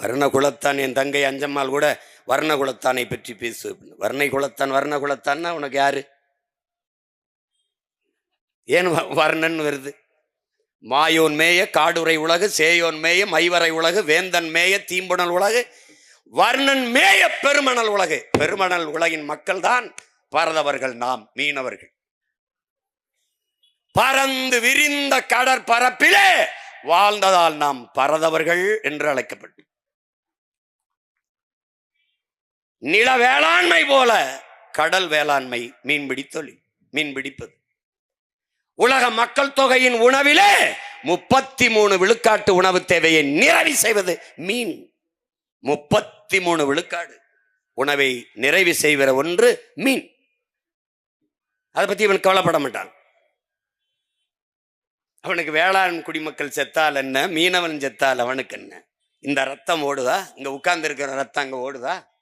வர்ணகுலத்தான் என் தங்கை அஞ்சம்மாள் கூட வர்ணகுலத்தானை பற்றி பேசு. வர்ணை குலத்தான் வர்ண குலத்தான்னா உனக்கு யாரு? ஏன் வர்ணன் வருது? மாயோன் மேய காடுரை உலகு சேயோன் மேய மைவரை உலகு வேந்தன் மேய தீம்புணல் உலகு வர்ணன் மேய பெருமணல் உலகு. பெருமணல் உலகின் மக்கள் தான் பரதவர்கள் நாம் மீனவர்கள். பறந்து விரிந்த கடற்பரப்பிலே வாழ்ந்ததால் நாம் பரதவர்கள் என்று அழைக்கப்பட்டோம். நில வேளாண்மை போல கடல் வேளாண்மை மீன்பிடி தொழில் மீன்பிடிப்பது உலக மக்கள் தொகையின் உணவிலே முப்பத்தி மூணு விழுக்காட்டு உணவு தேவையை நிறைவு செய்வது மீன். முப்பத்தி மூணு விழுக்காடு உணவை நிறைவு செய்கிற ஒன்று மீன். அதை பத்தி இவன் கவலைப்பட மாட்டான். அவனுக்கு வேளாண் குடிமக்கள் செத்தால் என்ன? மீனவன் செத்தால் அவனுக்கு என்ன? இந்த ரத்தம் ஓடுதா? இங்க உட்கார்ந்து இருக்கிற ரத்தம் அங்க ஓடுதா?